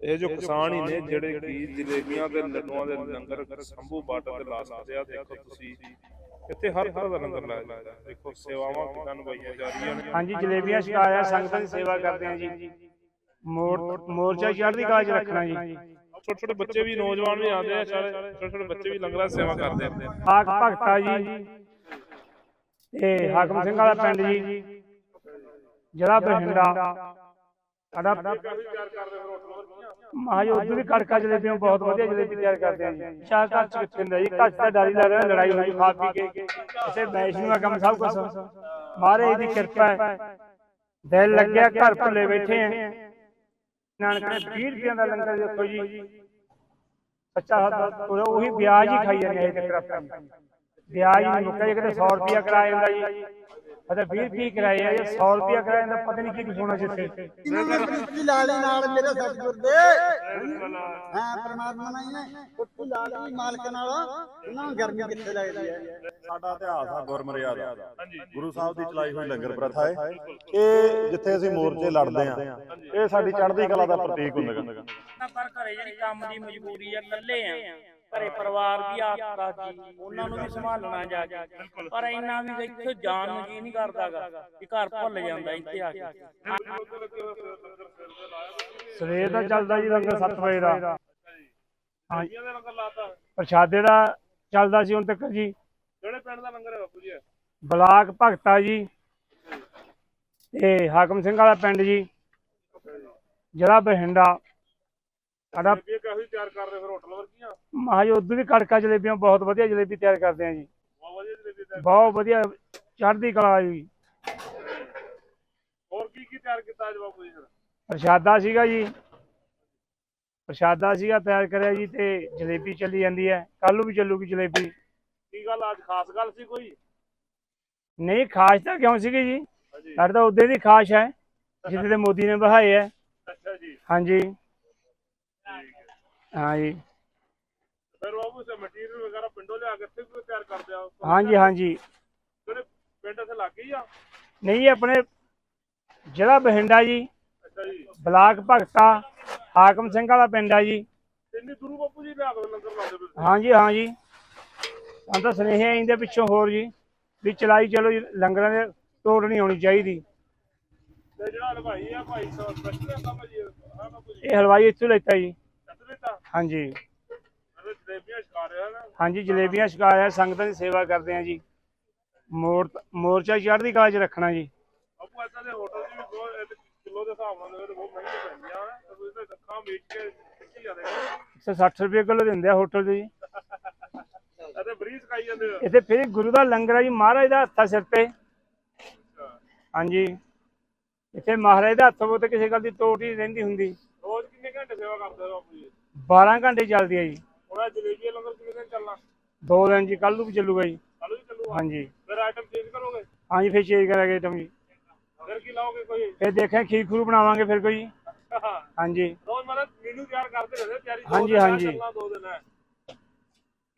ਇਹ ਜੋ ਕਿਸਾਨ ਹੀ ਨੇ ਜਿਹੜੇ ਕਿ ਜਲੇਬੀਆਂ ਤੇ ਲੱਡੂਆਂ ਦੇ ਲੰਗਰ ਸੰਭੂ ਬਾਰਡਰ ਤੇ ਲਾ ਸਕਦੇ ਆ ਦੇਖੋ ਤੁਸੀਂ। ਇੱਥੇ ਹਰ ਤਰ੍ਹਾਂ ਦਾ ਲੰਗਰ ਲਾਇਆ ਜਾਂਦਾ। ਹੈ। ਦੇਖੋ ਸੇਵਾਵਾਂ ਕਿਦਾਂ ਨਿਭਾਈਆਂ ਜਾ ਰਹੀਆਂ ਨੇ। ਹਾਂਜੀ ਜਲੇਬੀਆਂ ਛਕਾਇਆ ਸੰਗਤਾਂ ਦੀ ਸੇਵਾ ਕਰਦੇ ਆ ਜੀ। ਮੋਰ ਮੋਰਚਾ ਚੜ੍ਹਦੀ 'ਚ ਰੱਖਣਾ ਜੀ। ਛੋਟੇ ਛੋਟੇ ਬੱਚੇ ਵੀ ਨੌਜਵਾਨ ਵੀ ਆਉਂਦੇ ਆ ਸਾਰੇ ਛੋਟੇ ਛੋਟੇ ਬੱਚੇ ਵੀ ਲੰਗਰਾਂ ਸੇਵਾ ਕਰਦੇ ਆ। ਆਕ ਭਗਤਾ ਜੀ ਤੇ ਹਾਕਮ ਸਿੰਘ ਵਾਲਾ ਪਿੰਡ ਜੀ। ਜ਼ਿਲ੍ਹਾ ਬਠਿੰਡਾ। ਸਾਡਾ ਉਦੋਂ ਵੀ ਕੜਕਾ ਜਲੇਬੀਆਂ ਬਹੁਤ ਵਧੀਆ ਜਲੇਬੀ ਤਿਆਰ ਕਰਦੇ ਆ ਜੀ। ਚਾਹ ਘਰ ਚ ਕਿੱਥੇ ਹੁੰਦਾ ਜੀ। ਘਰ ਚ ਤਾਂ ਡਰ ਲੱਗ ਰਿਹਾ ਲੜਾਈ ਹੋਈ ਖਾ ਪੀ ਕੇ। ਕਿਸੇ ਵੈਸ਼ਨੂੰ ਦਾ ਕੰਮ ਸਭ ਕੁਝ ਮਹਾਰਾਜ ਦੀ ਕਿਰਪਾ ਹੈ। ਦਿਲ ਲੱਗਿਆ ਘਰ ਭੁੱਲੇ ਬੈਠੇ ਆ। ਨਾਨਕ ਨੇ 20 ਰੁਪਏ ਦਾ ਲੰਗਰ ਦੇਖੋ ਜੀ। ਸੱਚਾ ਹੱਥ ਉਹੀ ਵਿਆਜ ਹੀ ਖਾਈ ਜਾਂਦੇ ਇੱਕ ਆਪਾਂ। ਵਿਆਜ ਹੀ ਮੁੱਕਾ ਜੇ ਕਿਤੇ 100 ਰੁਪਿਆ ਕਰਾਇਆ ਜਾਂਦਾ ਜੀ। ਅਤੇ 20 ਰੁਪਏ ਕਰਾਏ ਆ ਜਾਂ 100 ਰੁਪਿਆ ਕਰਾਇਆ ਜਾਂਦਾ ਪਤਾ ਨਹੀਂ ਕੀ ਕੁਛ ਹੋਣਾ ਜਿੱਥੇ ਕੁੱਤੀ ਲਾਲੀ ਨਾਲ ਮੇਰੇ ਸਤਿਗੁਰ ਦੇ। ਹਾਂ ਪਰਮਾਤਮਾ ਨਾਲ ਹੀ ਨੇ ਕੁੱਤੀ ਲਾਲੀ ਮਾਲਕ ਨਾਲ ਉਹਨਾਂ ਨੂੰ ਗਰਮੀ ਕਿੱਥੇ ਲੱਗਦੀ ਹੈ? ਸਾਡਾ ਇਤਿਹਾਸ ਆ ਗੁਰਮਰਿਆਦਾ। ਗੁਰੂ ਸਾਹਿਬ ਦੀ ਚਲਾਈ ਹੋਈ ਲੰਗਰ ਪ੍ਰਥਾ ਹੈ। ਇਹ ਜਿੱਥੇ ਅਸੀਂ ਮੋਰਚੇ ਲੜਦੇ ਆ ਇਹ ਸਾਡੀ ਚੜ੍ਹਦੀ ਕਲਾ ਦਾ ਪ੍ਰਤੀਕ ਹੁੰਦਾ। ਨਾ ਪਰ ਘਰੇ ਜਿਹੜੀ ਕੰਮ ਦੀ ਮਜਬੂਰੀ ਆ ਇਕੱਲੇ ਆ। ਘਰੇ ਪਰਿਵਾਰ ਦੀ ਆਸਤਾ ਜੀ ਉਹਨਾਂ ਨੂੰ ਵੀ ਸੰਭਾਲਣਾ ਜਾ ਕੇ। ਪਰ ਇੰਨਾ ਵੀ ਇੱਥੇ ਜਾਣ ਨੂੰ ਜੀ ਨਹੀਂ ਕਰਦਾਗਾ ਕਿ ਘਰ ਭੁੱਲ ਜਾਂਦਾ ਇੱਥੇ ਆ ਕੇ। ਸਵੇਰ ਦਾ ਚੱਲਦਾ ਜੀ ਲੰਗਰ 7 ਵਜੇ ਦਾ। ਹਾਂਜੀ ਜਲੇਬੀਆਂ ਦਾ ਲੰਗਰ ਲਾਤਾ? ਪ੍ਰਸ਼ਾਦੇ ਦਾ ਚੱਲਦਾ ਸੀ ਹੁਣ ਤੱਕ ਜੀ। ਕਿਹੜੇ ਪਿੰਡ ਦਾ ਲੰਗਰ ਹੈ ਬਾਪੂ ਜੀ? ਬਲਾਕ ਭਗਤਾ ਜੀ। ਤੇ ਹਾਕਮ ਸਿੰਘ ਵਾਲਾ ਪਿੰਡ ਜੀ। ਜ਼ਿਲ੍ਹਾ ਬਠਿੰਡਾ। ਸਾਡਾ ਜਲੇਬੀਆਂ ਕਾਫੀ ਤਿਆਰ ਕਰਦੇ ਫਿਰ ਹੋਟਲ ਵਰਗੀਆਂ? ਮਾਜ ਉਦੋਂ ਵੀ ਕੜਕਾ ਜਲੇਬੀਆਂ ਬਹੁਤ ਵਧੀਆ ਜਲੇਬੀ ਤਿਆਰ ਕਰਦੇ ਆ ਜੀ। ਬਹੁਤ ਵਧੀਆ ਜਲੇਬੀ ਤਿਆਰ ਬਹੁਤ ਵਧੀਆ ਚੜ੍ਹਦੀ ਕਲਾ ਜੀ। ਹੋਰ ਕੀ ਕੀ ਤਿਆਰ ਕੀਤਾ ਅੱਜ ਬਾਪੂ ਜੀ ਫਿਰ? ਪ੍ਰਸ਼ਾਦਾ ਸੀਗਾ ਜੀ। ਪ੍ਰਸ਼ਾਦਾ ਸੀਗਾ ਤਿਆਰ ਕਰਿਆ ਜੀ ਤੇ ਜਲੇਬੀ ਚੱਲੀ ਜਾਂਦੀ ਹੈ। ਕੱਲ ਨੂੰ ਵੀ ਚੱਲੂਗੀ ਜਲੇਬੀ। ਕੀ ਗੱਲ ਅੱਜ ਖਾਸ ਗੱਲ ਸੀ ਕੋਈ? ਨਹੀਂ ਖਾਸ ਤਾਂ ਕਿਉਂ ਸੀਗੀ ਜੀ? ਸਾਡੇ ਤਾਂ ਉਦੋਂ ਦੀ ਖਾਸ ਹੈ ਜਿੱਥੇ ਮੋਦੀ ਨੇ ਬਹਾਏ ਹੈ। ਅੱਛਾ ਜੀ। ਹਾਂਜੀ। ਹਾਂ ਜੀ ਫਿਰ ਬਾਪੂ ਸੇ ਮਟੀਰੀਅਲ ਵਗੈਰਾ ਪਿੰਡੋਂ ਲਿਆ ਕੇ ਇੱਥੇ ਵੀ ਤਿਆਰ ਕਰਦੇ ਆ। ਹਾਂਜੀ ਹਾਂਜੀ। ਕਿਹੜੇ ਪਿੰਡ ਇੱਥੇ ਲੱਗ ਗਈ ਆ? ਨਹੀਂ ਆਪਣੇ ਜ਼ਿਲ੍ਹਾ ਬਠਿੰਡਾ ਜੀ ਅੱਛਾ ਜੀ। ਬਲਾਕ ਭਗਤਾ ਹਾਕਮ ਸਿੰਘ ਵਾਲਾ ਪਿੰਡ ਆ ਜੀ। ਇੰਨੀ ਦੂਰੋਂ ਬਾਪੂ ਜੀ ਲਿਆ ਕੇ ਲੰਗਰ ਲਾਉਂਦੇ ਪਏ ਹਾਂਜੀ ਹਾਂਜੀ। ਸਾਨੂੰ ਤਾਂ ਸੁਨੇਹੇ ਪਿੱਛੋਂ ਹੋਰ ਜੀ ਵੀ ਚਲਾਈ ਚਲੋ ਜੀ ਲੰਗਰਾਂ ਦੇ ਤੋੜ ਨਹੀਂ ਹੋਣੀ ਚਾਹੀਦੀ। ਤੇ ਜਿਹੜਾ ਹਲਵਾਈ ਆ ਭਾਈ ਸਾਹਿਬ ਸਪੈਸ਼ਲ ਕੰਮ ਜੀ ਹਾਂ ਬਾਪੂ ਜੀ ਇਹ ਹਲਵਾਈ ਇੱਥੋਂ ਲੈਤਾ ਜੀ। ਹਾਂਜੀ। ਅਰੇ ਜਲੇਬੀਆਂ ਛਕਾ ਰਿਹਾ ਨਾ? ਹਾਂਜੀ ਜਲੇਬੀਆਂ ਛਕਾਇਆ ਸੰਗਤਾਂ ਦੀ ਸੇਵਾ ਕਰਦੇ ਆ ਜੀ। ਮੋਰ ਮੋਰਚਾ ਚੜ੍ਹਦੀ ਕਲਾ 'ਚ ਰੱਖਣਾ ਜੀ। ਬਾਪੂ ਏਦਾਂ ਦੇ ਹੋਟਲ ਦੀ ਵੀ ਬਹੁਤ ਕਿਲੋ ਦੇ ਹਿਸਾਬ ਨਾਲ ਤੇ ਬਹੁਤ ਮਹਿੰਗੇ ਪੈਂਦੀਆਂ ਆ। ਤੇ ਤੁਸੀਂ ਤਾਂ ਅੱਖਾਂ ਵੇਚ ਕੇ ਕਿੱਥੇ ਜਾਂਦੇ 160 ਰੁਪਏ ਕਿਲੋ ਦਿੰਦੇ ਆ ਹੋਟਲ ਦੇ ਜੀ। ਅਤੇ ਬਰੀਜ਼ ਖਾਈ ਜਾਂਦੇ ਹੋ। ਇੱਥੇ ਫਿਰ ਗੁਰੂ ਦਾ ਲੰਗਰ ਆ ਜੀ ਮਹਾਰਾਜ ਦਾ ਹੱਥਾ ਸਿਰ ਤੇ। ਹਾਂਜੀ। ਇੱਥੇ ਮਹਾਰਾਜ ਦਾ ਹੱਥ ਉਹ ਤੇ ਕਿਸੇ ਗੱਲ ਦੀ ਤੋਟ ਹੀ ਰਹਿੰਦੀ ਹੁੰਦੀ। ਰੋਜ਼ ਕਿੰਨੇ ਘੰਟੇ ਸੇਵਾ ਕਰਦੇ ਹੋ ਬਾਪੂ ਜੀ? 12 ਘੰਟੇ ਚੱਲਦੀ ਹੈ ਜੀ। ਇਹ ਜਲੇਬੀ ਲੰਗਰ ਕਿੰਨੇ ਦਿਨ ਚੱਲਣਾ? ਦੋ ਦਿਨ ਜੀ ਕੱਲ ਨੂੰ ਵੀ ਚੱਲੂਗਾ ਜੀ। ਕੱਲ ਵੀ ਚੱਲੂਗਾ? ਹਾਂਜੀ। ਫਿਰ ਆਈਟਮ ਚੇਂਜ ਕਰੋਗੇ? ਹਾਂਜੀ ਫਿਰ ਚੇਂਜ ਕਰਾਂਗੇ ਤੁਮ ਜੀ। ਫਿਰ ਕੀ ਲਾਓਗੇ ਕੋਈ? ਫਿਰ ਦੇਖਾਂ ਖੀਰ ਖੂਰ ਬਣਾਵਾਂਗੇ ਫਿਰ ਕੋਈ। ਹਾਂਜੀ। ਰੋਜ਼ ਮਤਲਬ ਮੀਨੂ ਤਿਆਰ ਕਰਦੇ ਰਹਿੰਦੇ ਤਿਆਰੀ ਹਾਂਜੀ, ਹੈ, ਹਾਂਜੀ। ਦੋ ਦਿਨ ਹੈ।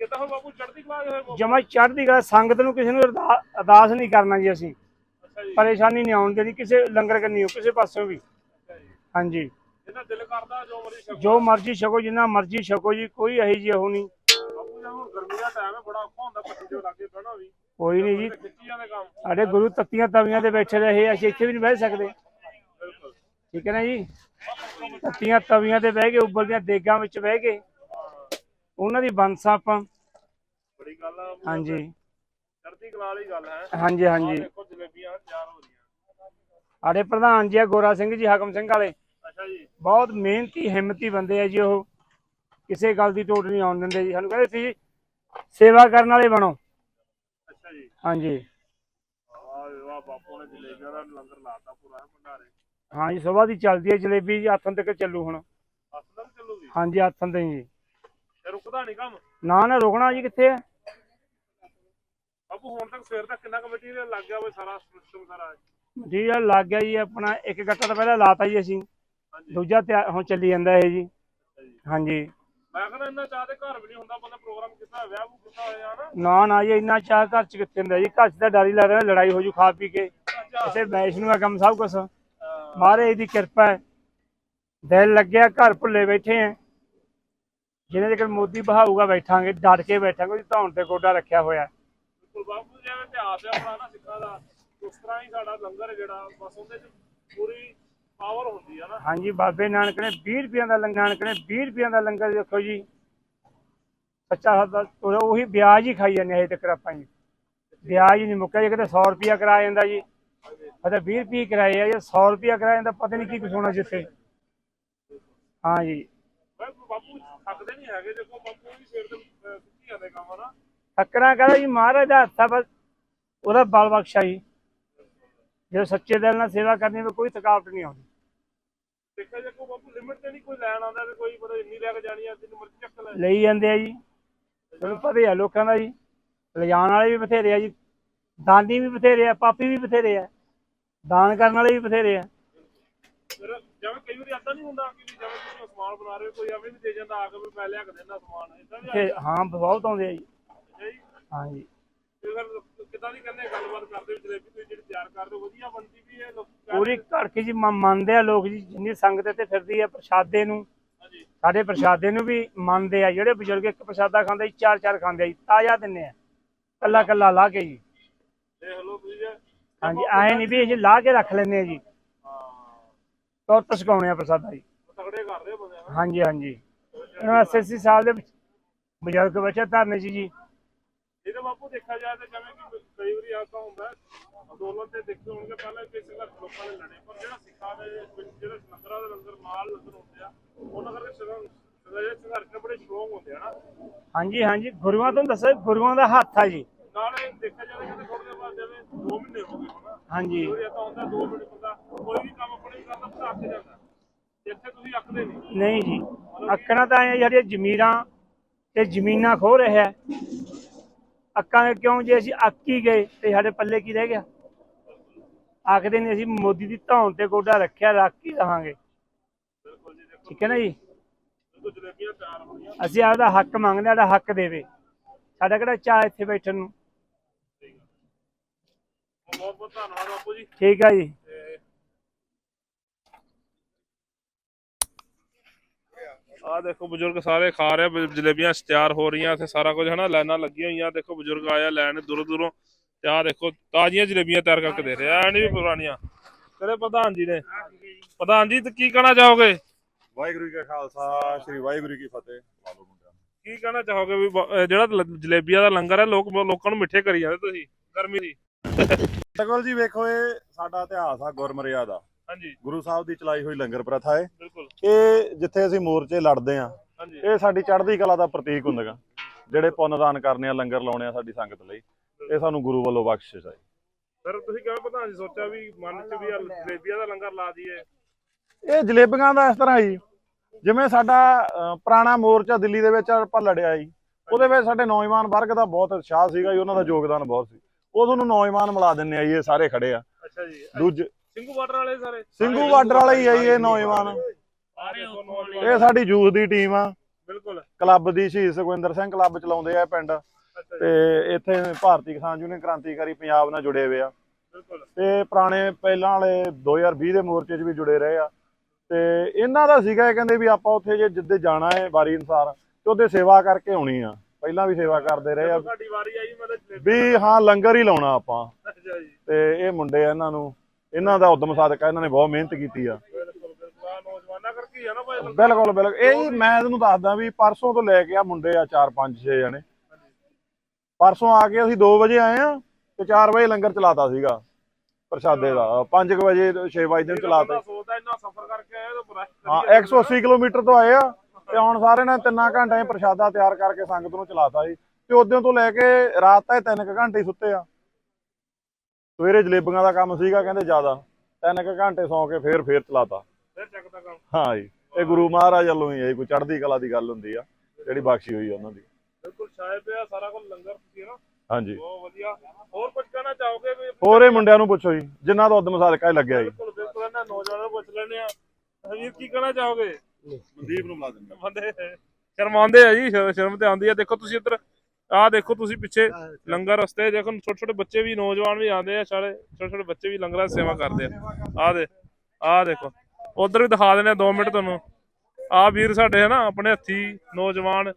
ਕਿਤਾ ਹੁਣ ਬਾਪੂ ਚੜ੍ਹਦੀ ਕਲਾ? ਜਮਾ ਚੜ੍ਹਦੀ ਕਲਾ ਸੰਗਤ ਨੂੰ ਕਿਸੇ ਨੂੰ ਅਰਦਾ- ਅਰਦਾਸ ਨਹੀਂ ਕਰਨਾ ਜੀ ਅਸੀਂ। ਪਰੇਸ਼ਾਨੀ ਨਹੀਂ ਆਉਣ ਦੇਣੀ ਕਿਸੇ ਲੰਗਰ ਕਰਨੀ ਹੋ ਕਿਸੇ ਪਾਸੋਂ ਵੀ। ਹਾਂਜੀ। ਜਿੰਨਾ ਦਿਲ ਕਰਦਾ ਜੋ ਮਰਜ਼ੀ ਛਕੋ। ਜੋ ਮਰਜ਼ੀ ਛਕੋ ਜਿੰਨਾ ਮਰਜ਼ੀ ਛਕੋ ਜੀ ਕੋਈ ਇਹੀ ਜੀ ਉਹ ਨਹੀਂ। ਬਾਪੂ ਜੀ ਹੁਣ ਗਰਮੀ ਦਾ ਟਾਈਮ ਹੈ ਬੜਾ ਔਖਾ ਹੁੰਦਾ ਪੱਟੀ ਦੇ ਲਾਗੇ ਬਹਿਣਾ ਵੀ। ਕੋਈ ਨਹੀਂ ਜੀ। ਸਾਡੇ ਗੁਰੂ ਤੱਤੀਆਂ ਤਵੀਆਂ ਤੇ ਬੈਠੇ ਰਹੇ ਅਸੀਂ ਇੱਥੇ ਵੀ ਨਹੀਂ ਬਹਿ ਸਕਦੇ। ਠੀਕ ਹੈ ਨਾ ਜੀ? ਤੱਤੀਆਂ ਤਵੀਆਂ ਤੇ ਬਹਿ ਕੇ ਉੱਬਲਦੀਆਂ ਦੇਗਾਂ ਵਿੱਚ ਬਹਿ ਕੇ ਉਹਨਾਂ ਦੀ ਬੰਸਾ ਆਪਾਂ। ਬੜੀ ਗੱਲ ਆ ਹਾਂਜੀ। ਚੜ੍ਹਦੀ ਕਲਾ ਵਾਲੀ ਗੱਲ ਹੈ। ਹਾਂਜੀ ਹਾਂਜੀ। ਦੇਖੋ ਜਲੇਬੀਆਂ ਤਿਆਰ ਹੋ ਰਹੀਆਂ। ਸਾਡੇ ਪ੍ਰਧਾਨ ਜੀ ਆ ਗੋਰਾ ਸਿੰਘ ਜੀ ਹਾਕਮ ਸਿੰਘ ਵਾਲੇ। ਬਹੁਤ ਮਿਹਨਤੀ ਹਿੰਮਤੀ ਬੰਦੇ ਆ ਜੀ ਉਹ। ਕਿਸੇ ਗੱਲ ਦੀ ਟੋਟ ਨਹੀਂ ਆਉਣ ਦਿੰਦੇ ਜੀ। ਸਾਨੂੰ ਕਹਿੰਦੇ ਸੀ ਸੇਵਾ ਕਰਨ ਵਾਲੇ ਬਣੋ। ਅੱਛਾ ਜੀ। ਹਾਂਜੀ। ਵਾਹ ਬਾਪੂ ਨੇ ਜਲੇਬੀਆਂ ਦਾ ਲੰਗਰ ਲਾਤਾ ਪੂਰਾ ਭੰਡਾਰੇ। ਹਾਂਜੀ ਸਵੇਰ ਦੀ ਚੱਲਦੀ ਹੈ ਜਲੇਬੀ ਜੀ ਹੱਥਾਂ ਤੱਕ ਚੱਲੂ ਹੁਣ। ਹੱਥ ਚੱਲੂਗੀ? ਹਾਂਜੀ ਹੱਥਾਂ ਤੇ ਜੀ। ਤੇ ਰੁਕਦਾ ਨਹੀਂ ਕੰਮ? ਨਾ ਨਾ ਰੁਕਣਾ ਜੀ ਕਿੱਥੇ ਹੈ ਬਾਪੂ ਹੁਣ ਤੱਕ ਸਵੇਰ ਤੱਕ ਕਿੰਨਾ ਕੁ ਮਟੀਰੀਅਲ ਲੱਗ ਗਿਆ ਵੇ ਸਾਰਾ ਸਿਸਟਮ ਸਾਰਾ? ਜੀ ਇਹ ਲੱਗ ਗਿਆ ਜੀ ਆਪਣਾ ਇੱਕ ਗੱਟਾ ਤਾਂ ਪਹਿਲਾਂ ਲਾਤਾ ਜੀ ਅਸੀਂ। ਦੂਜਾ ਤਿਆਰ ਹੁਣ ਚੱਲੀ ਜਾਂਦਾ ਇਹ ਜੀ। ਜੀ। ਹਾਂਜੀ। ਮੈਂ ਕਹਿੰਦਾ ਇੰਨਾ ਚਾਹ ਤੇ ਘਰ ਵੀ ਨਹੀਂ ਹੁੰਦਾ ਬੰਦਾ ਪ੍ਰੋਗਰਾਮ ਕੀਤਾ ਵਿਆਹ ਵੂ ਹੋਇਆ ਨਾ। ਨਾ ਨਾ ਜੀ ਇੰਨਾ ਚਾਹ ਘਰ ਚ ਕਿੱਥੇ ਹੁੰਦਾ ਜੀ? ਘਰ ਚ ਤਾਂ ਡਰ ਹੀ ਲੜਾਈ ਹੋ ਜੂ ਖਾ ਪੀ ਕੇ। ਕਿਸੇ ਵੈਸ਼ਨੂੰ ਦਾ ਕੰਮ ਸਭ ਕੁਝ ਮਹਾਰਾਜ ਦੀ ਕਿਰਪਾ ਹੈ। ਦਿਲ ਲੱਗਿਆ ਘਰ ਭੁੱਲੇ ਬੈਠੇ ਆ ਜਿਹਨੇ ਜੇਕਰ ਮੋਦੀ ਬਹਾਊਗਾ ਬੈਠਾਂਗੇ ਡਟ ਕੇ ਬੈਠਾਂਗੇ ਉਹਦੀ ਧੌਣ ਤੇ ਗੋਡਾ ਰੱਖਿਆ ਹੋਇਆ ਬਿਲਕੁਲ ਬਾਪੂ ਜੀ, ਜਿਵੇਂ ਇਤਿਹਾਸ ਹੈ ਪੁਰਾਣਾ ਸਿੱਖਾਂ ਦਾ। ਉਸ ਤਰ੍ਹਾਂ ਹੀ ਸਾਡਾ ਲੰਗਰ ਜਿਹੜਾ ਬਸ ਉਹਦੇ ਚ ਪੂਰੀ ਪਾਵਰ ਹੁੰਦੀ ਹੈ ਨਾ। ਹਾਂਜੀ ਬਾਬੇ ਨਾਨਕ ਨੇ 20 ਰੁਪਈਆਂ ਦਾ ਲੰਗਰ ਨਾਨਕ ਨੇ 20 ਰੁਪਈਆਂ ਦਾ ਲੰਗਰ ਦੇਖੋ ਜੀ। ਸੱਚਾ ਸੌਦਾ ਉਹ- ਵਿਆਜ ਹੀ ਖਾਈ ਜਾਂਦੇ ਹਜੇ ਤੱਕ ਆਪਾਂ ਜੀ। ਵਿਆਜ ਨਹੀਂ ਮੁੱਕਿਆ ਜੇ ਕਿਤੇ 100 ਰੁਪਿਆ ਕਰਾਇਆ ਜਾਂਦਾ ਜੀ। ਅਤੇ 20 ਰੁਪਏ ਕਰਾਏ ਆ ਜੇ 100 ਰੁਪਿਆ ਕਰਾਇਆ ਜਾਂਦਾ ਪਤਾ ਨਹੀਂ ਕੀ ਕੁਛ ਹੋਣਾ ਜਿੱਥੇ ਹਾਂ ਜੀ। ਬਾਪੂ ਥੱਕਦੇ ਨਹੀਂ ਹੈਗੇ ਦੇਖੋ ਬਾਪੂ ਵੀ ਸਿਰ ਤੇ ਅਹ, ਸੁੱਤੀ ਜਾਂਦੇ ਕੰਮ ਨਾ ਠੱਕਰਾਂ ਕਹਿੰਦਾ ਜੀ ਮਹਾਰਾਜ ਦਾ ਹੱਥ ਆ ਬਸ ਉਹਦਾ ਬਲ ਬਖਸ਼ਾ ਜੀ। ਜੇ ਸੱਚੇ ਦਿਲ ਨਾਲ ਸੇਵਾ ਕਰਨੀ ਹੋਵੇ ਕੋਈ ਥਕਾਵਟ ਨਹੀਂ ਆਉਂਦੀ। ਦੇਖਿਆ ਜੇ ਕੋਈ ਬਾਪੂ ਲਿਮਿਟ ਤੇ ਨਹੀਂ ਕੋਈ ਲੈਣ ਆਉਂਦਾ ਤੇ ਕੋਈ ਮਤਲਬ ਇੰਨੀ ਲੈ ਕੇ ਜਾਣੀ ਆ ਜਿੰਨੀ ਮਰਜ਼ੀ ਚੱਕ ਲੈ। ਲਈ ਜਾਂਦੇ ਆ ਜੀ। ਤੁਹਾਨੂੰ ਪਤਾ ਹੀ ਆ ਲੋਕਾਂ ਦਾ ਜੀ। ਲਿਜਾਣ ਵਾਲੇ ਵੀ ਬਥੇਰੇ ਆ ਜੀ। ਦਾਨੀ ਵੀ ਬਥੇਰੇ ਆ ਪਾਪੀ ਵੀ ਬਥੇਰੇ ਆ। ਦਾਨ ਕਰਨ ਵਾਲੇ ਵੀ ਬਥੇਰੇ ਆ। ਫਿਰ ਜਿਵੇਂ ਕਈ ਵਾਰੀ ਏਦਾਂ ਨਹੀਂ ਹੁੰਦਾ ਕਿ ਵੀ ਜਿਵੇਂ ਤੁਸੀਂ ਸਮਾਨ ਬਣਾ ਰਹੇ ਹੋ ਕੋਈ ਐਵੇਂ ਵੀ ਦੇ ਜਾਂਦਾ ਆ ਕੇ ਵੀ ਮੈਂ ਲਿਆ ਕੇ ਦੇਣਾ ਸਮਾਨ। ਇਦਾਂ ਵੀ ਆ ਤੇ ਹਾਂ ਬਹੁਤ ਆਉਂਦੇ ਆ ਜੀ। ਜਾਂਦਾ ਜੀ। ਹਾਂ ਜੀ ਤੇ ਫਿਰ ਕਿੱਦਾਂ ਦੀ ਕਹਿੰਦੇ ਗੱਲਬਾਤ ਕਰਦੇ ਵੀ ਜਲੇਬੀ ਤੁਸੀਂ ਜਿਹੜੀ ਤਿਆਰ ਕਰਦੇ ਹੋ ਵਧੀਆ ਬਣਦੀ ਵੀ ਹੈ ਲੋਕ ਪੂਰੀ ਘੜਕੀ ਜੀ ਮੰਨਦੇ ਆ ਲੋਕ ਜੀ ਜਿੰਨੀ ਸੰਗਤ ਤੇ ਫਿਰਦੀ ਆ ਪ੍ਰਸ਼ਾਦੇ ਨੂੰ। ਹਾਂਜੀ। ਸਾਡੇ ਪ੍ਰਸ਼ਾਦੇ ਨੂੰ ਵੀ ਮੰਨਦੇ ਆ ਜਿਹੜੇ ਬਜ਼ੁਰਗ ਇੱਕ ਪ੍ਰਸ਼ਾਦਾ ਖਾਂਦੇ ਜੀ ਚਾਰ ਚਾਰ ਖਾਂਦੇ ਆ ਜੀ ਤਾਜ਼ਾ ਦਿੰਨੇ ਆ। ਕੱਲਾ ਕੱਲਾ ਲਾ ਕੇ ਜੀ। ਦੇਖ ਲਓ ਤੁਸੀਂ ਜੇ। ਹਾਂਜੀ ਐ ਨਹੀਂ ਵੀ ਅਸੀਂ ਲਾ ਕੇ ਰੱਖ ਲੈਂਦੇ ਆ ਜੀ। ਹਾਂ। ਤੁਰਤ ਛਕਾਉਣੇ ਆ ਪ੍ਰਸ਼ਾਦਾ ਜੀ। ਤਗੜੇ ਕਰਦੇ ਹੋ ਬੰਦੇ ਹਾਂਜੀ ਹਾਂਜੀ। ਇਹਨਾਂ 80 ਸਾਲ ਦੇ ਬਜ਼ੁਰਗ ਬੱਚੇ ਧਰਨੇ ਜੀ। ਇਹਦੇ ਬਾਪੂ ਦੇਖਿਆ ਜਾਏ ਤਾਂ ਜਿਵੇਂ ਕਿ ਕਈ ਵਾਰੀ ਆਤਾ ਹੁੰਦਾ ਹੈ, ਅੰਦੋਲਨ ਤੇ ਦੇਖੇ ਹੋਣਗੇ ਪਹਿਲਾਂ ਕਿ ਸੰਘਰਸ਼ ਲੋਕਾਂ ਨੇ ਲੜੇ ਪਰ ਜਿਹੜਾ ਸਿੱਖਾਂ ਦੇ ਵਿੱਚ ਜਿਹੜੇ ਲੰਗਰਾਂ ਦੇ ਲੰਗਰ ਮਾਲ ਲੰਗਰ ਹੁੰਦੇ ਆ ਉਹਨਾਂ ਕਰਕੇ ਸੰਘਰਸ਼ ਬੜੇ ਸਟਰੋਂਗ ਹੁੰਦੇ ਆ ਨਾ। ਹਾਂਜੀ ਹਾਂਜੀ ਗੁਰੂਆਂ ਤੋਂ ਦੱਸਿਆ ਗੁਰੂਆਂ ਦਾ ਹੱਥ ਆ ਜੀ। ਨਾਲੇ ਦੇਖਿਆ ਜਾਏ ਕਿ ਥੋੜੇ ਬਾਅਦ ਜਿਵੇਂ 2 ਮਹੀਨੇ ਹੋ ਗਏ ਹੁਣ ਹਾਂਜੀ। ਕੋਈ ਏਦਾਂ ਹੁੰਦਾ 2 ਮਹੀਨੇ ਬੰਦਾ ਕੋਈ ਵੀ ਕੰਮ ਆਪਣੇ ਕਰਦਾ ਭਰਾ ਕੇ ਜਾਂਦਾ। ਇੱਥੇ ਤੁਸੀਂ ਅੱਕਦੇ ਨਹੀਂ। ਨਹੀਂ ਜੀ ਅੱਕਣਾ ਤਾਂ ਐ ਜਿਹੜੀਆਂ ਜ਼ਮੀਰਾਂ ਤੇ ਜ਼ਮੀਨਾਂ ਖੋ ਰਿਹਾ ਹੈ। ਅੱਕਾਂਗੇ ਕਿਉਂ ਜੇ ਅਸੀਂ ਅੱਕ ਹੀ ਗਏ ਤੇ ਸਾਡੇ ਪੱਲੇ ਕੀ ਰਹਿ ਗਿਆ? ਆਖਦੇ ਨੇ ਅਸੀਂ ਮੋਦੀ ਦੀ ਧੌਣ ਤੇ ਗੋਡਾ ਰੱਖਿਆ ਰੱਖ ਹੀ ਰਹਾਂਗੇ। ਠੀਕ ਹੈ ਨਾ ਜੀ? ਅਸੀਂ ਆਪਦਾ ਹੱਕ ਮੰਗਦੇ ਸਾਡਾ ਹੱਕ ਦੇਵੇ। ਸਾਡਾ ਕਿਹੜਾ ਚਾਹ ਇੱਥੇ ਬੈਠਣ ਨੂੰ? ਬਹੁਤ ਬਹੁਤ ਧੰਨਵਾਦ ਬਾਪੂ ਜੀ। ਠੀਕ ਹੈ ਜੀ। ਆ ਦੇਖੋ ਬਜ਼ੁਰਗ ਸਾਰੇ ਖਾ ਰਹੇ ਜਲੇਬੀਆਂ ਤਿਆਰ ਹੋ ਰਹੀਆਂ ਇੱਥੇ ਸਾਰਾ ਕੁਝ ਹਨਾ ਲਾਈਨਾਂ ਲੱਗੀਆਂ ਹੋਈਆਂ ਦੇਖੋ ਬਜ਼ੁਰਗ ਆਇਆ ਲੈਣ ਦੂਰੋਂ ਦੂਰੋਂ ਤੇ ਆ ਦੇਖੋ ਤਾਜ਼ੀਆਂ ਜਲੇਬੀਆਂ ਤਿਆਰ ਕਰਕੇ ਦੇ ਰਹੇ ਆ ਨਹੀਂ ਵੀ ਪੁਰਾਣੀਆਂ। ਤੇਰੇ ਪ੍ਰਧਾਨ ਜੀ ਨੇ ਪ੍ਰਧਾਨ ਜੀ ਤੇ ਕੀ ਕਹਿਣਾ ਚਾਹੋਗੇ? ਵਾਹਿਗੁਰੂ ਜੀ ਕਾ ਖਾਲਸਾ ਸ੍ਰੀ ਵਾਹਿਗੁਰੂ ਜੀ ਕੀ ਫਤਿਹ। ਕੀ ਕਹਿਣਾ ਚਾਹੋਗੇ ਵੀ ਜਿਹੜਾ ਜਲੇਬੀਆਂ ਦਾ ਲੰਗਰ ਹੈ ਲੋਕ ਲੋਕਾਂ ਨੂੰ ਮਿੱਠੇ ਕਰੀ ਜਾਂਦੇ ਤੁਸੀਂ ਗਰਮੀ ਦੀ। ਤਕਲ ਜੀ ਵੇਖੋ ਇਹ ਸਾਡਾ ਇਤਿਹਾਸ ਆ ਗੁਰਮਰਿਆਦਾ ਹਾਂਜੀ। ਗੁਰੂ ਸਾਹਿਬ ਦੀ ਚਲਾਈ ਹੋਈ ਲੰਗਰ ਪ੍ਰਥਾ ਹੈ ਬਿਲਕੁਲ। ਇਹ ਜਿੱਥੇ ਅਸੀਂ ਮੋਰਚੇ ਲੜਦੇ ਆ ਇਹ ਸਾਡੀ ਚੜ੍ਹਦੀ ਕਲਾ ਦਾ ਪ੍ਰਤੀਕ ਹੁੰਦਾਗਾ। ਜਿਹੜੇ ਪੁੰਨਦਾਨ ਕਰਨੇ ਆ ਲੰਗਰ ਲਾਉਣੇ ਆ ਸਾਡੀ ਸੰਗਤ ਲਈ ਇਹ ਸਾਨੂੰ ਗੁਰੂ ਵੱਲੋਂ ਬਖਸ਼ਿਸ਼ ਹੈ ਫਿਰ ਤੁਸੀਂ ਕਿਵੇਂ ਪ੍ਰਧਾਨ ਜੀ ਸੋਚਿਆ ਵੀ ਮਨ ਚ ਵੀ ਜਲੇਬੀਆਂ ਦਾ ਲੰਗਰ ਲਾ ਦਈਏ? ਇਹ ਜਲੇਬੀਆਂ ਦਾ ਇਸ ਤਰ੍ਹਾਂ ਹੀ ਜਿਵੇਂ ਸਾਡਾ ਪੁਰਾਣਾ ਮੋਰਚਾ ਦਿੱਲੀ ਦੇ ਵਿੱਚ ਆਪਾਂ ਲੜਿਆ ਜੀ ਉਹਦੇ ਵਿੱਚ ਸਾਡੇ ਨੌਜਵਾਨ ਵਰਗ ਦਾ ਬਹੁਤ ਉਤਸ਼ਾਹ ਸੀਗਾ ਜੀ ਉਹਨਾਂ ਦਾ ਯੋਗਦਾਨ ਬਹੁਤ ਸੀ। ਉਦੋਂ ਨੂੰ ਨੌਜਵਾਨ ਮਿਲਾ ਦਿੰਨੇ ਆ ਜੀ ਇਹ ਸਾਰੇ ਖੜੇ ਆ। ਅੱਛਾ ਜੀ। ਦੂਜੇ ਸਿੰਘੂ ਬਾਰਡਰ ਵਾਲੇ ਸਾਰੇ। ਸਿੰਘੂ ਬਾਰਡਰ ਵਾਲੇ ਹੀ ਆ ਜੀ ਇਹ ਨੌਜਵਾਨ। ਸਾਰੇ ਉੱਥੋਂ ਨੌਜਵਾਨ ਇਹ ਸਾਡੀ ਯੂਥ ਦੀ ਟੀਮ ਆ। ਬਿਲਕੁਲ। ਕਲੱਬ ਦੀ ਸ਼ਹੀਦ ਸੁਖਵਿੰਦਰ ਸਿੰਘ ਕਲੱਬ ਚਲਾਉਂਦੇ ਆ ਪਿੰਡ। ਤੇ ਇੱਥੇ ਭਾਰਤੀ ਕਿਸਾਨ ਯੂਨੀਅਨ ਕ੍ਰਾਂਤੀਕਾਰੀ ਪੰਜਾਬ ਨਾਲ ਜੁੜੇ ਹੋਏ ਆ। ਬਿਲਕੁਲ। ਤੇ ਪੁਰਾਣੇ ਪਹਿਲਾਂ ਵਾਲੇ 2020 ਦੇ ਮੋਰਚੇ 'ਚ ਵੀ ਜੁੜੇ ਰਹੇ ਆ। ਤੇ ਇਹਨਾਂ ਦਾ ਸੀਗਾ ਇਹ ਕਹਿੰਦੇ ਵੀ ਆਪਾਂ ਉੱਥੇ ਜੇ ਜਿੱਦੇ ਜਾਣਾ ਹੈ ਵਾਰੀ ਅਨਸਾਰ ਤੇ ਉਹਦੇ ਸੇਵਾ ਕਰਕੇ ਆਉਣੀ ਆ। ਪਹਿਲਾਂ ਵੀ ਸੇਵਾ ਕਰਦੇ ਰਹੇ ਆ। ਸਾਡੀ ਵਾਰੀ ਆਈ ਮੈਂ ਤਾਂ ਜਲੇਬੀ ਵੀ ਹਾਂ ਲੰਗਰ ਹੀ ਲਾਉਣਾ ਆਪਾਂ। ਅੱਛਾ ਜੀ। ਤੇ ਇਹ ਮੁੰਡੇ ਆ ਇਹਨਾਂ ਨੂੰ। ਇਹਨਾਂ ਦਾ ਉਦਮ ਸਾਦਕਾ ਇਹਨਾਂ ਨੇ ਬਹੁਤ ਮਿਹਨਤ ਕੀਤੀ ਆ। ਬਿਲਕੁਲ ਨੌਜਵਾਨਾਂ ਕਰਕੇ ਆ ਨਾ ਭਾਈ ਬਿਲਕੁਲ। ਬਿਲਕੁਲ ਇਹ ਜੀ ਮੈਂ ਤੁਹਾਨੂੰ ਦੱਸਦਾ ਵੀ ਪਰਸੋਂ ਤੋਂ ਲੈ ਕੇ ਆ ਮੁੰਡੇ ਆ 4 5 6 ਜਣੇ। ਪਰਸੋਂ ਆ ਕੇ ਅਸੀਂ 2 ਵਜੇ ਆਏ ਆ ਤੇ 4 ਵਜੇ ਲੰਗਰ ਚਲਾਤਾ ਸੀਗਾ ਪ੍ਰਸ਼ਾਦੇ ਦਾ। 5 ਵਜੇ 6 ਵਜੇ ਦਿਨ ਚਲਾਤਾ। ਬੰਦਾ ਸਫ਼ਰ ਕਰਕੇ ਆਇਆ ਤਾਂ ਹਾਂ 180 ਕਿਲੋਮੀਟਰ ਤੋਂ ਆਏ ਆ ਤੇ ਹੁਣ ਸਾਰੇ ਨੇ ਤਿੰਨਾਂ ਘੰਟਿਆਂ ਪ੍ਰਸ਼ਾਦਾ ਤਿਆਰ ਕਰਕੇ ਸੰਗਤ ਨੂੰ ਚਲਾਤਾ ਜੀ। ਤੇ ਉਦੋਂ ਤੋਂ ਲੈ ਕੇ ਰਾਤ ਤੱਕ ਤਿੰਨ ਕੁ ਘੰਟੇ ਸੁੱਤੇ ਆ। ਸਵੇਰੇ ਜਲੇਬੀਆਂ ਦਾ ਕੰਮ ਸੀਗਾ ਕਹਿੰਦੇ ਜ਼ਿਆਦਾ। ਤਿੰਨ ਕੁ ਘੰਟੇ ਸੌਂ ਕੇ ਫੇਰ ਫੇਰ ਚਲਾਤਾ। ਫਿਰ ਚੱਕਦਾ ਕੰਮ। ਹਾਂ ਜੀ। ਇਹ ਗੁਰੂ ਮਹਾਰਾਜ ਵੱਲੋਂ ਹੀ ਹੈ ਕੋਈ ਚੜ੍ਹਦੀ ਕਲਾ ਦੀ ਗੱਲ ਹੁੰਦੀ ਆ ਜਿਹੜੀ ਬਖਸ਼ੀ ਹੋਈ ਆ ਉਹਨਾਂ ਦੀ। ਬਿਲਕੁਲ ਛਾਏ ਪਿਆ ਸਾਰਾ ਕੁਝ ਲੰਗਰ ਤੁਸੀਂ ਨਾ ਹਾਂਜੀ ਬਹੁਤ ਵਧੀਆ। ਹੋਰ ਕੁਝ ਕਹਿਣਾ ਚਾਹੋਗੇ ਵੀ ਹੋਰ ਇਹ ਮੁੰਡਿਆਂ ਨੂੰ ਪੁੱਛੋ ਜੀ ਜਿਨ੍ਹਾਂ ਦਾ ਉਦਮ ਸਾਧਕਾ ਹੀ ਲੱਗਿਆ ਜੀ। ਬਿਲਕੁਲ ਬਿਲਕੁਲ। ਇਹਨਾਂ ਨੌਜਵਾਨਾਂ ਨੂੰ ਪੁੱਛ ਲੈਣੇ ਆ। ਹਜੀਰ ਕੀ ਕਹਿਣਾ ਚਾਹੋਗੇ? ਮਨਦੀਪ ਨੂੰ ਮਿਲਾ ਦਿੰਦੇ ਬੰਦੇ ਸ਼ਰਮਾਉਂਦੇ ਆ ਜੀ ਸ਼ਰ- ਸ਼ਰਮ ਤੇ ਆਉਂਦੀ ਆ। ਦੇਖੋ ਤੁਸੀਂ ਇੱਧਰ ਆਹ ਦੇਖੋ ਤੁਸੀਂ ਪਿੱਛੇ ਲੰਗਰ ਰਸਤੇ ਦੇਖੋ ਛੋਟੇ ਛੋਟੇ ਬੱਚੇ ਵੀ ਨੌਜਵਾਨ ਵੀ ਆਉਂਦੇ ਆ ਸਾਰੇ ਛੋਟੇ ਛੋਟੇ ਬੱਚੇ ਵੀ ਲੰਗਰਾਂ ਦੀ ਸੇਵਾ ਕਰਦੇ ਆ। ਆਹ ਦੇ ਆਹ ਦੇਖੋ। ਉਧਰ ਵੀ ਦਿਖਾ ਦਿੰਦੇ ਆ 2 ਮਿੰਟ ਤੁਹਾਨੂੰ। ਆ ਵੀਰ ਸਾਡੇ ਹੈ ਨਾ ਆਪਣੇ ਹੱਥੀ ਨੌਜਵਾਨ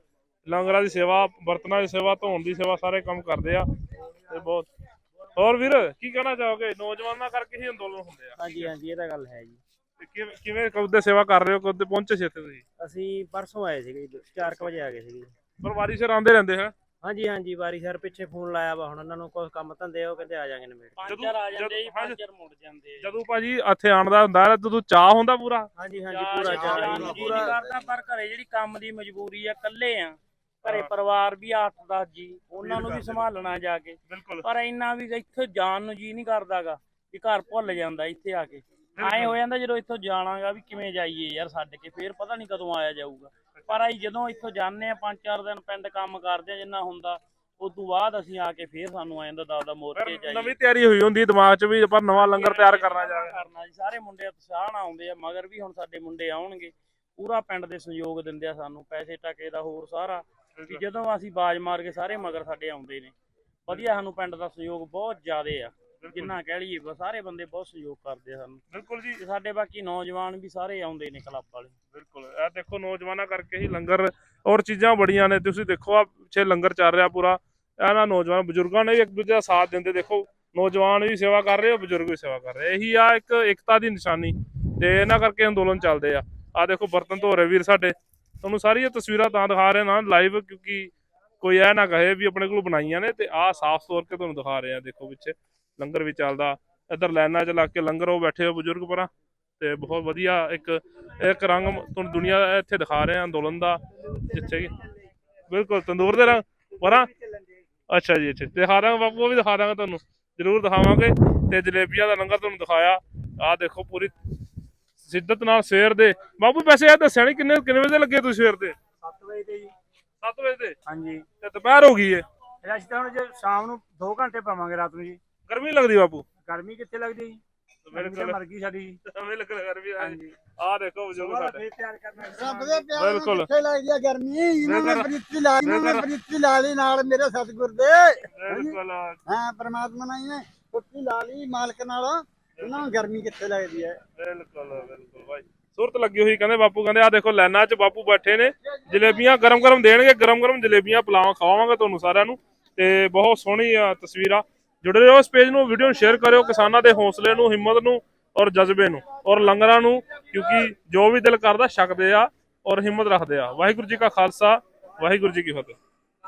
ਲੰਗਰਾਂ ਦੀ ਸੇਵਾ ਬਰਤਨਾਂ ਦੀ ਸੇਵਾ ਧੋਣ ਦੀ ਸੇਵਾ ਸਾਰੇ ਕੰਮ ਕਰਦੇ ਆ। ਤੇ ਬਹੁਤ। ਹੋਰ ਵੀਰ ਕੀ ਕਹਿਣਾ ਚਾਹੋਗੇ? ਨੌਜਵਾਨਾਂ ਕਰਕੇ ਹੀ ਅੰਦੋਲਨ ਹੁੰਦੇ ਆ। ਹਾਂਜੀ ਹਾਂਜੀ ਇਹ ਤਾਂ ਗੱਲ ਹੈ ਜੀ। ਤੇ ਕਿਵੇਂ ਕਿਵੇਂ ਕਦੇ ਸੇਵਾ ਕਰ ਰਹੇ ਹੋ? ਕਦੇ ਪਹੁੰਚੇ ਸੀ ਇੱਥੇ ਤੁਸੀਂ? ਅਸੀਂ ਪਰਸੋਂ ਆਏ ਸੀਗੇ 4 ਵਜੇ ਆ ਗਏ ਸੀਗੇ ਪਰਵਾਰੀ ਸਿਰ ਆਉਂਦੇ ਰਹਿੰਦੇ ਹੈ? ਹਾਂਜੀ ਹਾਂਜੀ ਵਾਰੀ ਸਰ ਪਿੱਛੇ ਫੋਨ ਲਾਇਆ ਵਾ ਹੁਣ ਉਹਨਾਂ ਨੂੰ ਕੋਈ ਕੰਮ ਧੰਦੇ ਆ, ਉਹ ਕਹਿੰਦੇ ਆ ਜਾਗੇ ਨਵੇੜ ਜਦੋਂ- ਪੰਜਰ ਆ ਜਾਂਦੇ ਜੀ ਜਦੋਂ-। ਪੰਜਰ ਮੁੜ ਜਾਂਦੇ ਆ ਜਦੋਂ ਭਾਜੀ ਇੱਥੇ ਆਉਣ ਦਾ ਹੁੰਦਾ ਹੈ ਤਦੋਂ ਚਾਹ ਹੁੰਦਾ ਪੂਰਾ? ਹਾਂਜੀ ਹਾਂਜੀ ਪੂਰਾ ਚਾਹ ਪੂਰਾ। ਕਰਦਾ ਪਰ ਘਰੇ ਜਿਹੜੀ ਕੰਮ ਦੀ ਮਜਬੂਰੀ ਆ ਇਕੱਲੇ ਆ। ਘਰੇ ਪਰਿਵਾਰ ਵੀ 8-10 ਜੀ ਉਹਨਾਂ ਨੂੰ ਵੀ ਸੰਭਾਲਣਾ ਜਾ ਕੇ। ਬਿਲਕੁਲ। ਪਰ ਇੰਨਾ ਵੀ ਇੱਥੇ ਜਾਣ ਨੂੰ ਜੀ ਨਹੀਂ ਕਰਦਾਗਾ ਕਿ ਘਰ ਭੁੱਲ ਜਾਂਦਾ ਇੱਥੇ ਆ ਕੇ। ਐ ਹੋ ਜਾਂਦਾ ਜਦੋਂ ਇੱਥੋਂ ਜਾਣਾਗਾ ਵੀ ਕਿਵੇਂ ਜਾਈਏ ਯਾਰ ਛੱਡ ਕੇ ਫੇਰ ਪਤਾ ਨਹੀਂ ਕਦੋਂ ਆਇਆ ਜਾਊਗਾ। ਪਰ ਅਸੀਂ ਜਦੋਂ ਇੱਥੋਂ ਜਾਂਦੇ ਆ ਪੰਜ ਚਾਰ ਦਿਨ ਪਿੰਡ ਕੰਮ ਕਰਦੇ ਆ ਜਿੰਨਾ ਹੁੰਦਾ ਉਸ ਤੋਂ ਬਾਅਦ ਅਸੀਂ ਆ ਕੇ ਫੇਰ ਸਾਨੂੰ ਆ ਜਾਂਦਾ ਦਾਦਾ ਮੋਰ ਕੇ ਫਿਰ ਜਾਈਏ। ਨਵੀਂ ਤਿਆਰੀ ਹੋਈ ਹੁੰਦੀ ਦਿਮਾਗ 'ਚ ਵੀ ਆਪਾਂ ਨਵਾਂ ਲੰਗਰ ਤਿਆਰ ਕਰਨਾ ਜਾ ਕਰਨਾ ਜੀ ਸਾਰੇ ਮੁੰਡੇ ਉਤਸ਼ਾਹ ਨਾਲ ਆਉਂਦੇ ਆ ਮਗਰ ਵੀ ਹੁਣ ਸਾਡੇ ਮੁੰਡੇ ਆਉਣਗੇ ਪੂਰਾ ਪਿੰਡ ਦੇ ਸਹਿਯੋਗ ਦਿੰਦੇ ਆ ਸਾਨੂੰ ਪੈਸੇ ਟਕੇ ਦਾ ਹੋਰ ਸਾਰਾ ਕਿ ਜਦੋਂ ਅਸੀਂ ਬਾਜ ਮਾਰ ਕੇ ਸਾਰੇ ਮਗਰ ਸਾਡੇ ਆਉਂਦੇ ਨੇ ਵਧੀਆ ਸਾਨੂੰ ਪਿੰਡ ਦਾ ਸਹਿਯੋਗ ਬਹੁਤ ਜ਼ਿਆਦੇ ਆ। ਜਿੰਨਾ ਕਹਿ ਲਈਏ ਸਾਰੇ ਬੰਦੇ ਬਹੁਤ ਸਹਿਯੋਗ ਕਰਦੇ ਆ ਸਾਨੂੰ। ਬਿਲਕੁਲ ਜੀ। ਤੇ ਸਾਡੇ ਬਾਕੀ ਨੌਜਵਾਨ ਵੀ ਸਾਰੇ ਆਉਂਦੇ ਨੇ ਕਲੱਬ ਵਾਲੇ। ਬਿਲਕੁਲ। ਇਹ ਦੇਖੋ ਨੌਜਵਾਨਾਂ ਕਰਕੇ ਹੀ ਲੰਗਰ ਔਰ ਚੀਜ਼ਾਂ ਬੜੀਆਂ ਨੇ। ਤੁਸੀਂ ਦੇਖੋ ਆ ਪਿੱਛੇ ਲੰਗਰ ਚੱਲ ਰਿਹਾ ਪੂਰਾ। ਇਹਨਾਂ ਨੌਜਵਾਨ ਬਜ਼ੁਰਗਾਂ ਨੇ ਵੀ ਇੱਕ ਦੂਜੇ ਦਾ ਸਾਥ ਦਿੰਦੇ। ਦੇਖੋ ਨੌਜਵਾਨ ਵੀ ਸੇਵਾ ਕਰ ਰਹੇ ਹੋ ਬਜ਼ੁਰਗ ਵੀ ਸੇਵਾ ਕਰ ਰਹੇ। ਇਹੀ ਆ ਇੱਕ ਏਕਤਾ ਦੀ ਨਿਸ਼ਾਨੀ। ਤੇ ਇਹਨਾਂ ਕਰਕੇ ਅੰਦੋਲਨ ਚੱਲਦੇ ਆ। ਆ ਦੇਖੋ ਬਰਤਨ ਧੋ ਰਹੇ ਵੀਰ ਸਾਡੇ। ਤੁਹਾਨੂੰ ਸਾਰੀਆਂ ਤਸਵੀਰਾਂ ਤਾਂ ਦਿਖਾ ਰਹੇ ਨਾ ਲਾਈਵ ਕਿਉਂਕਿ ਕੋਈ ਇਹ ਨਾ ਕਹੇ ਵੀ ਆਪਣੇ ਕੋਲ ਬਣਾਈਆਂ ਨੇ। ਤੇ ਆਹ ਸਾਫ਼ ਤੌਰ ਤੇ ਤੁਹਾਨੂੰ ਦਿਖਾ ਰਹੇ ਆ ਦੇਖੋ ਪਿੱਛੇ। ਲੰਗਰ ਵੀ ਚੱਲਦਾ। ਇੱਧਰ ਲਾਈਨਾਂ 'ਚ ਲੱਗ ਕੇ ਲੰਗਰ ਉਹ ਬੈਠੇ ਹੋ ਬਜ਼ੁਰਗ ਪਰਾਂ ਤੇ ਬਹੁਤ ਵਧੀਆ ਇੱਕ ਇੱਕ ਰੰਗ ਤੁਹਾਨੂੰ ਦੁਨੀਆ ਇੱਥੇ ਦਿਖਾ ਰਹੇ ਆ ਅੰਦੋਲਨ ਦਾ ਜਿੱਥੇ ਕਿ ਬਿਲਕੁਲ ਤੰਦੂਰ ਦੇ ਰੰਗ ਪਰਾਂ। ਅੱਛਾ ਜੀ ਅੱਛਾ ਦਿਖਾ ਦਾਂਗੇ ਬਾਪੂ ਉਹ ਵੀ ਦਿਖਾ ਦਾਂਗੇ ਤੁਹਾਨੂੰ। ਜ਼ਰੂਰ ਦਿਖਾਵਾਂਗੇ ਤੇ ਜਲੇਬੀਆਂ ਦਾ ਲੰਗਰ ਤੁਹਾਨੂੰ ਦਿਖਾਇਆ। ਆਹ ਦੇਖੋ ਪੂਰੀ ਸਿੱਧਤ ਨਾਲ ਸਵੇਰ ਦੇ। ਬਾਪੂ ਪੈਸੇ ਇਹ ਦੱਸਿਆ ਨਹੀਂ ਕਿੰਨੇ ਕਿੰਨੇ ਵਜੇ ਲੱਗੇ ਤੁਸੀਂ ਸਵੇਰ ਦੇ? 7 ਵਜੇ ਤੇ ਜੀ। 7 ਵਜੇ ਦੇ? ਹਾਂਜੀ। ਤੇ ਦੁਪਹਿਰ ਹੋ ਗਈ ਏ। ਫਿਰ ਅਸੀਂ ਤਾਂ ਹੁਣ ਜੇ ਸ਼ਾਮ ਨੂੰ 2 ਘੰਟੇ ਪਾਵਾਂਗੇ ਰਾਤ ਨੂੰ ਜੀ। ਗਰਮੀ ਲੱਗਦੀ ਬਾਪੂ। ਗਰਮੀ ਕਿੱਥੇ ਲੱਗਦੀ? ਜੀ ਮਰ ਗਈ ਸਾਡੀ। ਗਰਮੀ ਹਾਂਜੀ। ਦੇਖੋ ਬਜ਼ੁਰਗ ਸਾਡੇ। ਰੱਬ ਦੇ ਪਿਆਰ ਬਿਲਕੁਲ। ਕਿੱਥੇ ਲੱਗਦੀ ਆ ਗਰਮੀ? ਇਹਨਾਂ ਨੇ ਬਿਲਕੁਲ। ਪ੍ਰੀਤੀ ਲਾ ਲਈ ਇਹਨਾਂ ਨੇ ਬਿਲਕੁਲ। ਪ੍ਰੀਤੀ ਲਾ ਲਈ ਨਾਲ ਮੇਰੇ ਸਤਿਗੁਰ ਦੇ। ਬਿਲਕੁਲ ਹਾਂ ਪ੍ਰਮਾਤਮਾ ਨੇ ਇਹਨੇ ਕੁੱਤੀ ਲਾ ਲਈ ਮਾਲਕ ਨਾਲ ਉਹਨਾਂ ਨੂੰ ਗਰਮੀ ਕਿੱਥੇ ਲੱਗਦੀ ਹੈ। ਬਿਲਕੁਲ ਬਿਲਕੁਲ ਭਾਈ ਸੁਰਤ ਲੱਗੀ ਹੋਈ ਕਹਿੰਦੇ ਬਾਪੂ ਕਹਿੰਦੇ ਆ ਦੇਖੋ ਲਾਈਨਾਂ 'ਚ ਬਾਪੂ ਬੈਠੇ ਨੇ। ਜਲੇਬੀਆਂ ਗਰਮ ਗਰਮ ਦੇਣਗੇ ਗਰਮ ਗਰਮ ਜਲੇਬੀਆਂ ਪਿਲਾਵਾਂ ਖਵਾਵਾਂਗੇ ਤੁਹਾਨੂੰ ਸਾਰਿਆਂ ਨੂੰ। ਤੇ ਬਹੁਤ ਸੋਹਣੀ ਆ ਤਸਵੀਰਾਂ। ਜੁੜੇ ਰਹੋ ਇਸ ਪੇਜ ਨੂੰ ਵੀਡੀਓ ਨੂੰ ਸ਼ੇਅਰ ਕਰਿਓ, ਕਿਸਾਨਾਂ ਦੇ ਹੌਸਲੇ ਨੂੰ, ਹਿੰਮਤ ਨੂੰ ਔਰ ਜਜ਼ਬੇ ਨੂੰ ਔਰ ਲੰਗਰਾਂ ਨੂੰ, ਕਿਉਂਕਿ ਜੋ ਵੀ ਦਿਲ ਕਰਦਾ ਛਕਦੇ ਆ ਔਰ ਹਿੰਮਤ ਰੱਖਦੇ ਆ। ਵਾਹਿਗੁਰੂ ਜੀ ਕਾ ਖਾਲਸਾ, ਵਾਹਿਗੁਰੂ ਜੀ ਕੀ ਫਤਿਹ।